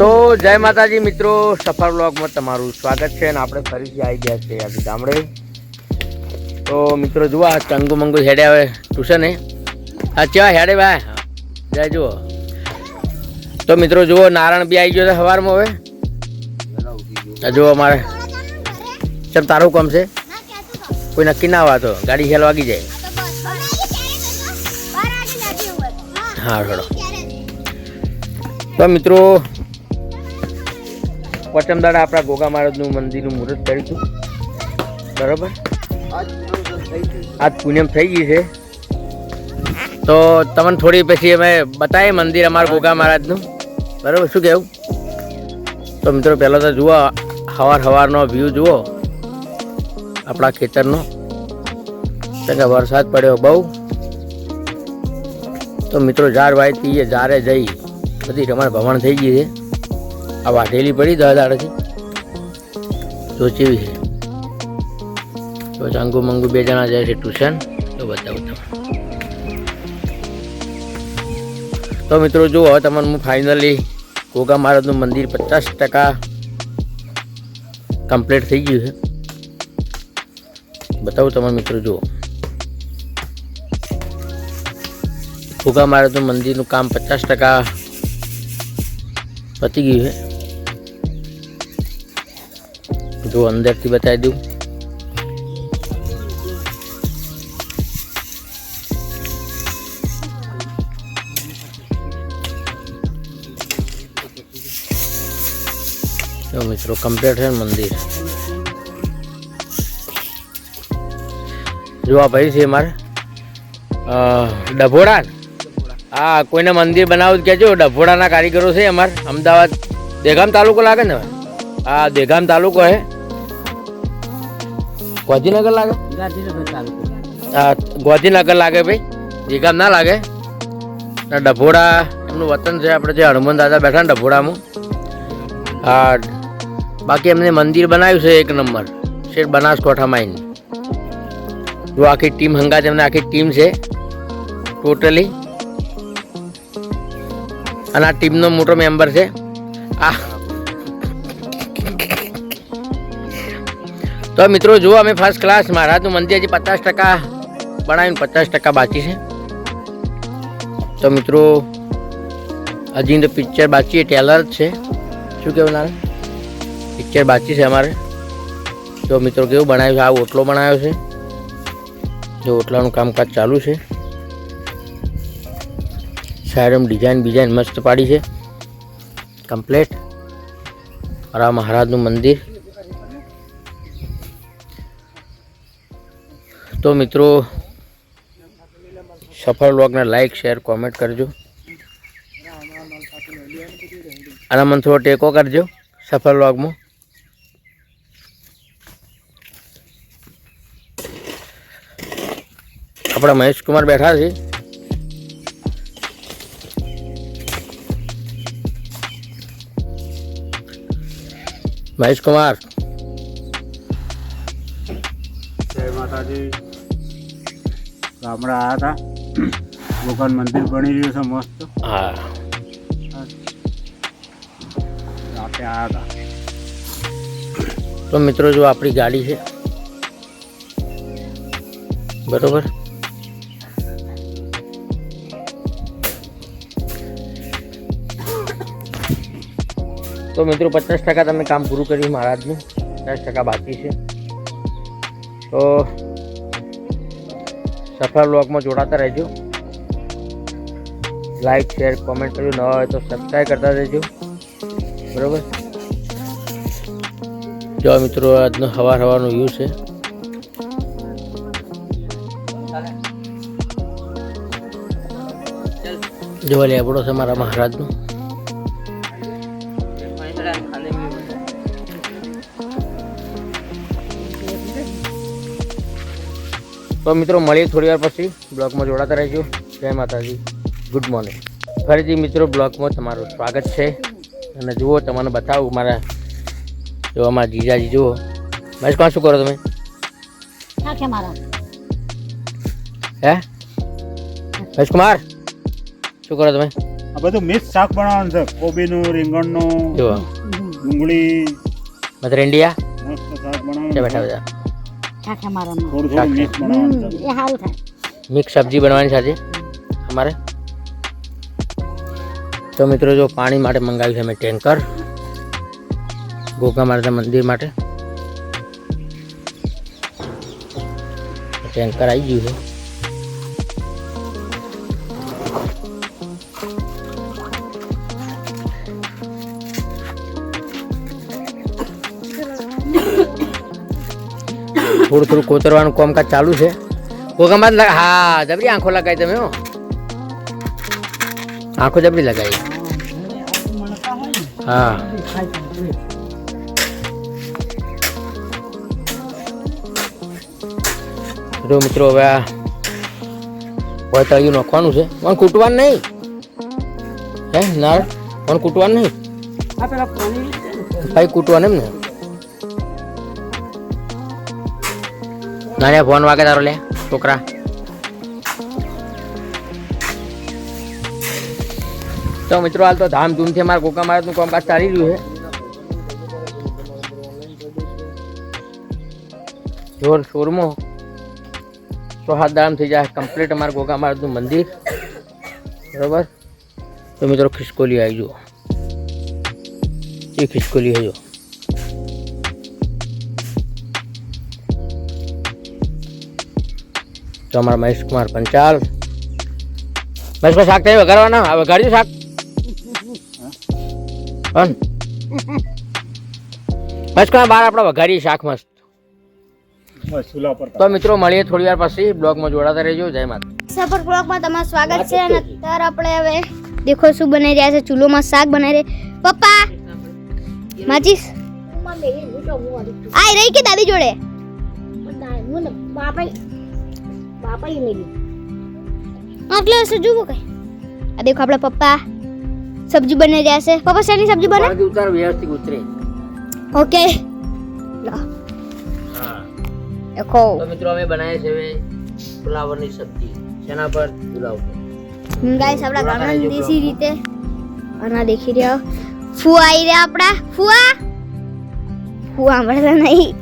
તો જય માતાજી મિત્રો સફર બ્લોગમાં તમારું સ્વાગત છે અને આપણે ફરીથી આવી ગયા છે આજે ગામડે. તો મિત્રો જુઓ આ ચંગુ મંગુ હેડે આવે ટ્યુશન. આ ચેવા હેડે ભાઈ? જય જુઓ. તો મિત્રો જુઓ નારાયણ બી આવી ગયો છે સવારમાં હવે. આ જુઓ અમારે. ચમ તારું કામ છે? કોઈ નક્કી ના વાતો. ગાડી હેલ વાગી જાય. હા થોડો તો મિત્રો પચમદાડા આપણા ગોગા મહારાજનું મંદિરનું મુહૂર્ત કર્યું હતું બરાબર? આજ પૂનમ થઈ ગઈ છે. તો તમને થોડી પછી અમે બતાવીએ મંદિર અમારા ગોગા મહારાજનું. બરાબર? શું કહેવું? તો મિત્રો પહેલાં તો જુઓ સવાર સવારનો વ્યૂ જુઓ. આપણા ખેતરનો. કે વરસાદ પડ્યો બહુ. તો મિત્રો ઝાડ વાયતી ઝારે જઈ. બધી રમણ ભમણ થઈ ગઈ છે. આ વાઢેલી પડી દસ દાડેથી તો ચેવી છે? તો ચાંગુ મંગુ બે જણા જાય છે ટ્યુશન, તો બતાવું તમે તો મિત્રો જુઓ, હવે તમને હું ફાઇનલી ગોગા મહારાજનું મંદિર પચાસ ટકા કમ્પ્લીટ થઈ ગયું છે. બતાવું તમારા મિત્રો જુઓ. ગોગા મહારાજનું મંદિરનું કામ પચાસ ટકા પતી ગયું છે. જો અંદરથી બતાવી દઉં. જો મિત્રો કમ્પ્લીટ છે મંદિર. જો આ ભાઈ છે મારે ડભોડા હા, કોઈને મંદિર બનાવવું કહેજો. ડભોડાના કારીગરો છે અમારે. અમદાવાદ, દેગામ તાલુકો લાગે ને હા, દેગામ તાલુકો હે. ગોધીનગર લાગે? હા ગોધીનગર લાગે ભાઈ. દેગામ ના લાગે. ડભોડા એમનું વતન છે, આપણે જે હનુમાન દાદા બેઠા ને ડભોડામાં. હા બાકી એમને મંદિર બનાવ્યું છે એક નંબર શેઠ બનાસકોઠામાં આવીને. જો આખી ટીમ હંગાત, એમને આખી ટીમ છે, ટોટલી. અને આ ટીમનો મોટો મેમ્બર છે. આ તો મિત્રો, જુઓ અમે ફર્સ્ટ ક્લાસ મહારાજનું મંદિર હજી પચાસ ટકા બનાવીને પચાસ ટકા બાકી છે. તો મિત્રો, હજી તો પિક્ચર બાકી ટેલર જ છે. શું કહેવું નારે પિક્ચર બાકી છે અમારે. તો મિત્રો, કેવું બનાવ્યું છે? આ ઓટલો બનાવ્યો છે. જો ઓટલાનું કામકાજ ચાલુ છે. સાયરમ ડિઝાઇન બિઝાઇન મસ્ત પાડી છે. કમ્પ્લેટ આ મહારાજનું મંદિર. તો મિત્રો, સફળ વ્લોગને લાઈક શેર કોમેન્ટ કરજો. અને મને થોડો ટેકો કરજો સફળ વ્લોગમાં. આપણા મહેશકુમાર બેઠા છે. મહેશકુમાર. જય માતાજી. ગામડા આવ્યા હતા. ભગવાન મંદિર બની રહ્યું છે મસ્ત. હા. રાતે આવ્યા હતા. તો મિત્રો જો આપણી ગાડી છે. બરોબર? તો મિત્રો પચાસ ટકા તમે કામ પૂરું કર્યું મહારાજનું પચાસ ટકા બાકી છે. તો સફળ બ્લોગમાં જોડાતા રહેજો. લાઈક શેર કોમેન્ટ કર્યું ન હોય તો સબસ્ક્રાઈબ કરતા રહેજો. બરાબર? જો મિત્રો, આજનો હવાર હવાનો વ્યૂ છે. જો લેબડો છે મારા મહારાજનો. તો મિત્રો મળીએ થોડી વાર પછી. બ્લોગમાં જોડાતા રહેજો જય માતાજી. ગુડ મોર્નિંગ ફરીથી મિત્રો બ્લોગમાં તમારું સ્વાગત છે. અને જુઓ તમને બતાવું મારા જો અમારા જીજાજી જુઓ. મહેશ કોણ શું કરો તમે? હે? મહેશ કુમાર શું કરો તમે? આ બધું મિક્સ શાક બનાવવાનું છે. કોબીનું રીંગણનું જુઓ. ડુંગળી. મત મસ્ત શાક છે. બનાવવાનું બેઠા. બધા શાકે મારામાં થોડું શાક થોડું છે. મિક્સ બનાવવાનું છે હમ, એ સારું થાય મિક્સ સબ્જી બનવાની સાથે અમારે તો મિત્રો જો પાણી માટે મંગાવ્યું છે અમે ટેન્કર ગોગા માતા મંદિર માટે ટેન્કર આવી ગયું છે થોડું થોડું કોતરવાનું કામકાજ ચાલુ છે. કોકમાં જ હા જબરી આંખો લગાવી તમે હો. આંખો જબરી લગાવી હા. જો મિત્રો હવે આ તળિયું નાખવાનું છે. પણ કૂટવાનું નહીં. હે નાળ? પણ કૂટવાનું નહીં. ભાઈ કૂટવાનું એમ ને? નાના ફોન વાગે તારો લે, છોકરા. તો મિત્રો, હાલ તો ધામધૂમથી અમારા કોકા મહારાજનું કામકાજ ચાલી રહ્યું છે. જોર શોરમાં. તો હાથ દામ થઈ જાય કમ્પ્લીટ અમારા ગોગા મારતનું મંદિર. બરોબર? તો મિત્રો, ખિસકોલી આવી જુઓ. એ ખિસકોલી હજો તો અમારા મહેશ કુમાર પંચાલ મહેશ કુમાર શાક તમે વઘારવાના આ વઘારજો શાક. હન મહેશ કુમાર બાર આપણે વઘારીએ શાક મસ્ત. બસ ચૂલા પર તો મિત્રો મળીએ થોડી વાર પછી. બ્લોગમાં જોડાતા રહેજો. જય માતા સફર બ્લોગમાં તમારું સ્વાગત છે. અને અત્યારે આપણે હવે દેખો શું બનાવી રહ્યા છે. ચૂલોમાં શાક બનાવી રહ્યા. પપ્પા! માચીસ આય રહી કે દાદી જોડે? બાપા બાપા મેલી. આટલે હશે જુઓ કઈ. આ દેખો આપણા પપ્પા. સબ્જી બનાવી રહ્યા છે. પપ્પા શેની સબ્જી બને? પાણી ઉતાર વ્યવસ્થિત ઉતરે. ઓકે. લો. હા. દેખો. તો મિત્રો અમે બનાવે છે હવે ફુલાવરની સબ્જી. શેના પર? પુલાવ ગાઈસ આપણા ગામડાની દેશી રીતે. અને દેખી રહ્યા. ફુવા આવી રહ્યા આપણા. ફુવા? ફુઆ મળતા નહીં.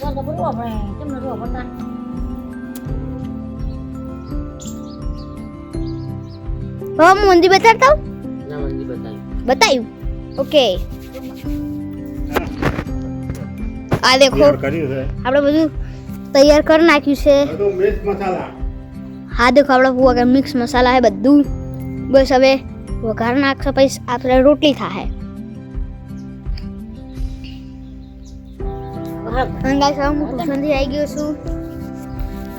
તો તો બધું આપણે કેમ નથી હવે હું મંદિર બતાડતા હું ના મંદી બતાવી બતાવ્યું ઓકે આ દેખો આપણે બધું તૈયાર કરી નાખ્યું છે બધું હા દેખો આપણે ફુવા કે મિક્સ મસાલા હે બધું બસ હવે વઘાર નાખશે પછી આપણે રોટલી થાય ગાઈસ હવે હું ટ્યુશનથી આવી ગયો છું.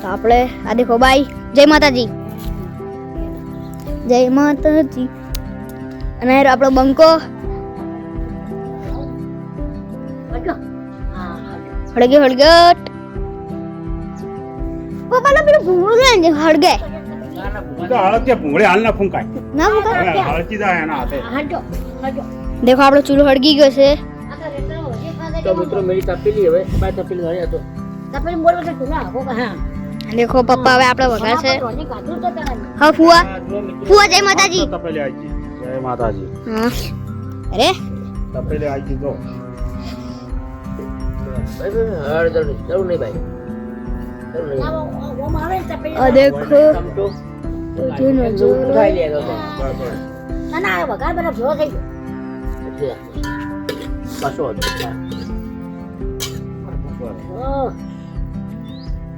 તો આપણે આ દેખો બાય. જય માતાજી. જય માતાજી. અને આપણો બંકો. હળગે હળગટ પપ્પાનો પેલો ભૂંગળો લે ને હળગે. દેખો આપણો ચૂલો હળગી ગયો છે. તો મિત્રો મેરી તપેલી હવે. બાય તપેલી ધરી હતો તપેલી બોલ તો તુલા હો હા? દેખો પપ્પા હવે આપણે વઘાર છે. હા ફુવા. ફુવા જય માતાજી. તપેલી આવી જય માતાજી. હા. અરે. તપેલી હળદર નહીં જરૂર નહીં. ભાઈ દેખો. જેનો. ના ના વઘાર થઈ ગયો હતું.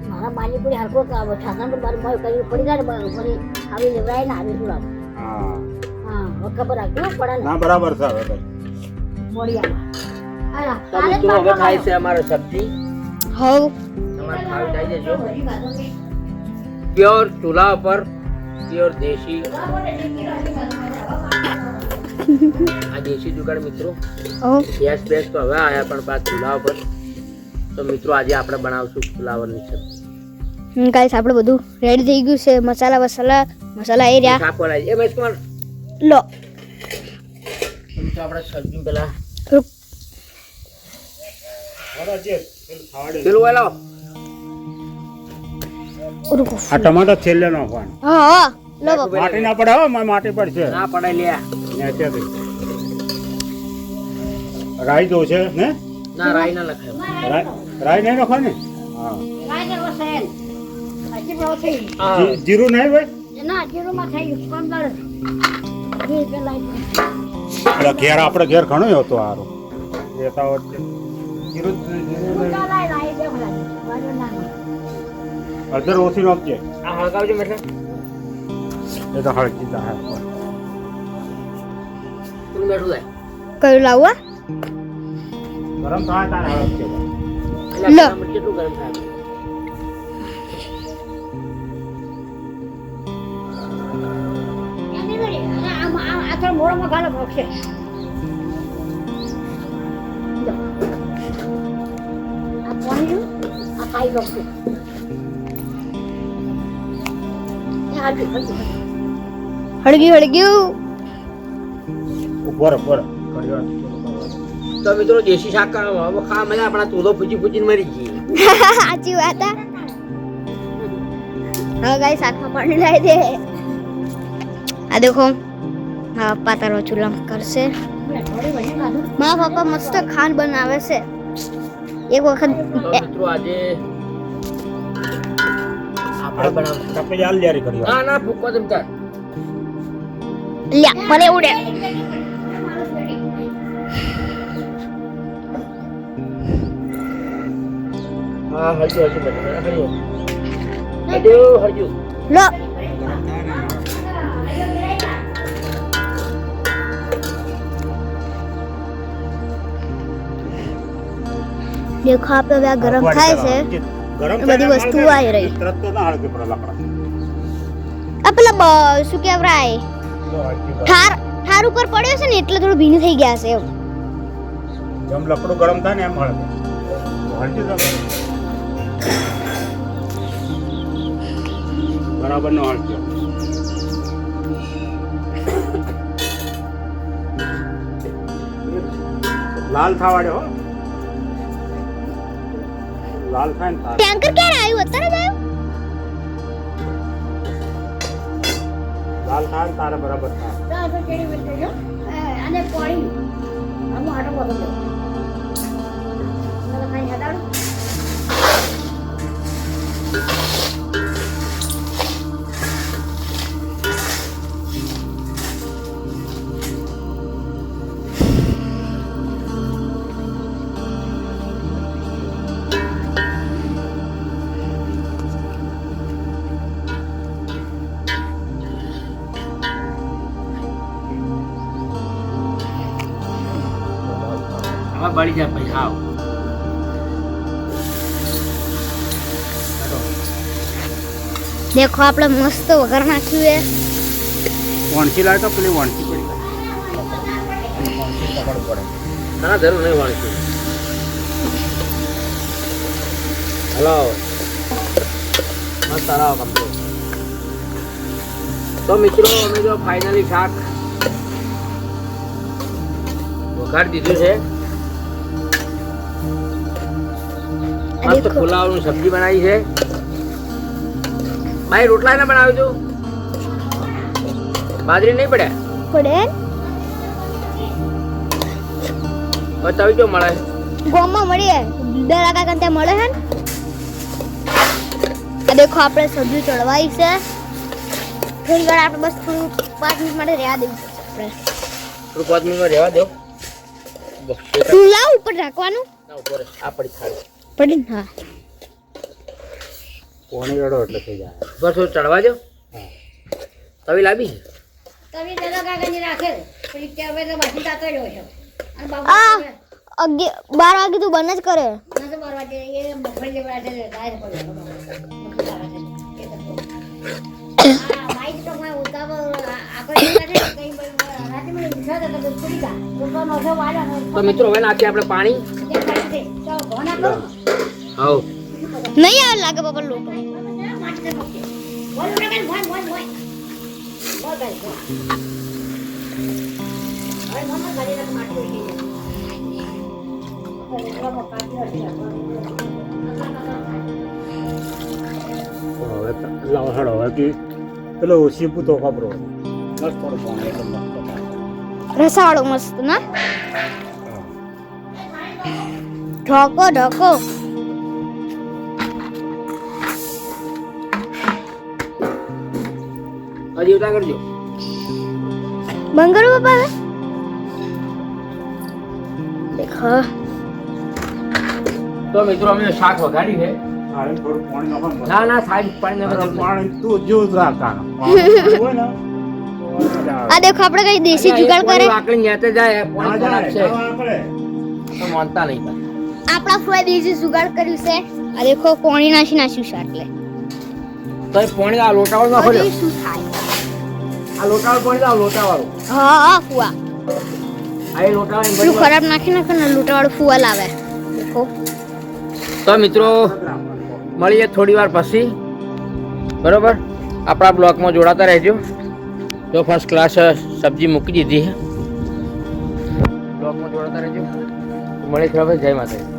મારા માની પૂરી હરકો ઠાસણ પર મારું ભાઈ કરી પડી જાય ને બરાબર આવી લેવરાય ને આવી સુડા હા. હા ખબર આવી પડે ના? બરાબર છે હવે મોડિયા તો હવે થાય છે અમારે સબ્જી. હવ. તમારે ખાવી જાય દેજો. પ્યોર ચૂલા પર પ્યોર દેશી. આ દેશી જુગાડ મિત્રો. ગેસ બેસ તો હવે આયા પણ પાછ ચૂલા પર તો મિત્રો આજે આપણે બનાવશું ફુલાવરની સબ્જી ગાઈસ આપણે બધું રેડી થઈ ગયું છે. મસાલા વસાલા મસાલા એ રહ્યા. કાપો બનાવી એ મેં કુમાર લો. તો આપણે સબ્જી પેલા પેલું પેલું વાલો આ ટમાટર છેલ્લે નાખવાનું. હા હા. લો બાપા. માટી ના પડે હો મારે માટી પડશે ના પડે લ્યા. નેચેથી રાઈ દો છે ને? ના રાઈ ના લખાય. રાઈ નહીં નાખો ને જીરું નહીં ભાઈ ઘેર આપણે ઘેર ઘણું હતું સારું લેતા હોત છે. જીરું જીરું લાઈ લાઈ દે ભલા વાજો ના અડધર ઓછી નાખજે. એ તો હળકી કયું લાવવા ગરમ થાય તારે. લો. કેટલું ગરમ થાય? એની આમ આમ આ તો મોળામાં ગાલો ભોગશે. આ પાણી જો, આ ખાઈ ભોગશે હળગ્યું. હળગ્યું ઘણી વાર તો મિત્રો દેશી શાક ખા મજા આપણા તૂલો ફૂજી ફૂજીને મરી ગઈ સાચી વાત હા. હવે ગાઈ શાકમાં પાણી લાવી દે. આ દેખો મારા પપ્પા તારો ચૂલા કરશે. મારા પપ્પા મસ્ત ખાંડ બનાવે છે. એક વખત મિત્રો આજે આપણે બનાવ આપણે જાલ જારી કરી ના ના ભૂખો જમતા લ્યા મને ઉડે. હા હરજુ હરજુ બેટા હરજુ. હરજુ. હરજુ લો. દેખો આપણે હવે આ ગરમ થાય છે. બધી વસ્તુ આવી રહી. આ પેલા બ- શું કહેવાય? ઠાર ઠાર ઉપર પડ્યો છે ને એટલે થોડું ભીનું થઈ ગયા છે એમ. જેમ લકડું ગરમ થાય ને એમ હળગે. હળગી. બરાબર નો હળગ્યો લાલ થાવાડે હો. લાલ થાય ને. ટેન્કર ક્યારે આવ્યું? અત્યારે જ આવ્યું? લાલ થાય ને તારે બરાબર થાય. અને પાણી. આમ આટો બધો હવે બળી જાય પછી હાવ દેખો આપણે મસ્ત વઘાર નાખ્યું છે. વણસી લાવે તો પેલી વણસી પડી ના જરૂર નહીં વણસી હલો. મસ્ત હલાવો કમ્પ્લીટ તો મિત્રો અમે જો ફાઇનલી શાક વઘાર દીધું છે. મસ્ત. પુલાવનું સબ્જી બનાવી છે. ભાઈ રોટલા ના બનાવ્યું તું બાજરી નહીં પડે? પડે? તવી જો મળે. ગોમાં મળીએ. દરા કાકા ત્યાં મળે હે આ દેખો આપણે સબ્જી ચડવાઈ છે. થોડી વાર આપણે બસ થોડું પાંચ મિનિટ માટે રહેવા દેવું આપણે. થોડું પાંચ મિનિટમાં રહેવા દો. તું લાવ ઉપર રાખવાનું. ના ઉપર આ પડી થાળી પડી ને હા. પોણી રડો એટલે થઈ જાય. બસ થોડું ચડવા જો તવી લાવી છે તમે દાદા કાકાની રાખે. પછી ત્યાં હવે તો બાકી તાતો જ હોય છે. અને બાબા આ બાર વાગે તું બંધ જ કરે. ના તો બાર વાગે એ છે પડે તો મિત્રો હવે નાખીએ આપણે પાણી. કરો નહીં આવે લાગે બાબા લોટો લાવો પેલો શીપુ તો ખબરો મસ્ત થોડું પાણી. રસાવાળો મસ્ત ના? ઢોકો ઢોકો. હજી ઉતા કરજો. બંગર બાપા દેખો તો મિત્રો અમે શાક વગાડી છે. આને થોડું પાણી નાખો ને. ના સાહેબ પાણી પાણી તું જો રાખ. પાણી ને. આવે. આ દેખો આપણે કઈ દેશી જુગાડ કરે? ન્યાતે જાય પાણી આપણે. તો માનતા નહીં આપણા ફ્રોય દેશી જુગાડ કર્યું છે. આ દેખો પાણી નાખી નાખ્યું છે એટલે તો પાણી આ શું થાય? આ લોટાવાળું પાણી લાવ લોટાવાળો. હા હા ફુવા. આ લોટાવાળું પેલું ખરાબ નાખી નાખે ને લોટાવાળો ફુવા લાવે. દેખો. તો મિત્રો મળીએ થોડી વાર પછી. બરોબર? આપણા બ્લોકમાં જોડાતા રહેજો. તો ફર્સ્ટ ક્લાસ સબ્જી મૂકી દીધી છે. બ્લોકમાં જોડાતા રહેજો. મળીએ હવે જય માતાજી.